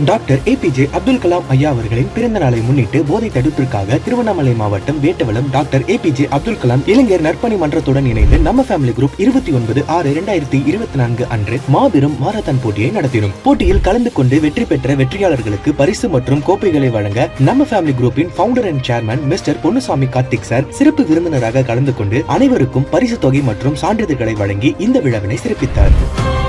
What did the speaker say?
Doctor APJ Abdul Kalam ஐயா அவர்களின் பிறந்த நாளை முன்னிட்டு போதை தடுப்பிற்காக திருவண்ணாமலை மாவட்டம் வேட்டவலம் டாக்டர் ஏபிஜே அப்துல் கலாம் இளைஞர் நற்பணி மன்றத்துடன் இணைந்து நம்ம ஃபேமிலி குரூப் இருபத்தி ஒன்பது ஆறு இரண்டாயிரத்தி இருபத்தி நான்கு அன்று மாபெரும் மாரத்தான் போட்டியை நடத்தினோம். போட்டியில் கலந்து கொண்டு வெற்றி பெற்ற வெற்றியாளர்களுக்கு பரிசு மற்றும் கோப்பைகளை வழங்க நம்ம family குரூப்பின் founder and chairman mister Ponnusamy Karthik sir சிறப்பு விருந்தினராக கலந்து கொண்டு அனைவருக்கும் பரிசு தொகை மற்றும் சான்றிதழ்களை வழங்கி இந்த விழாவினை சிறப்பித்தார்.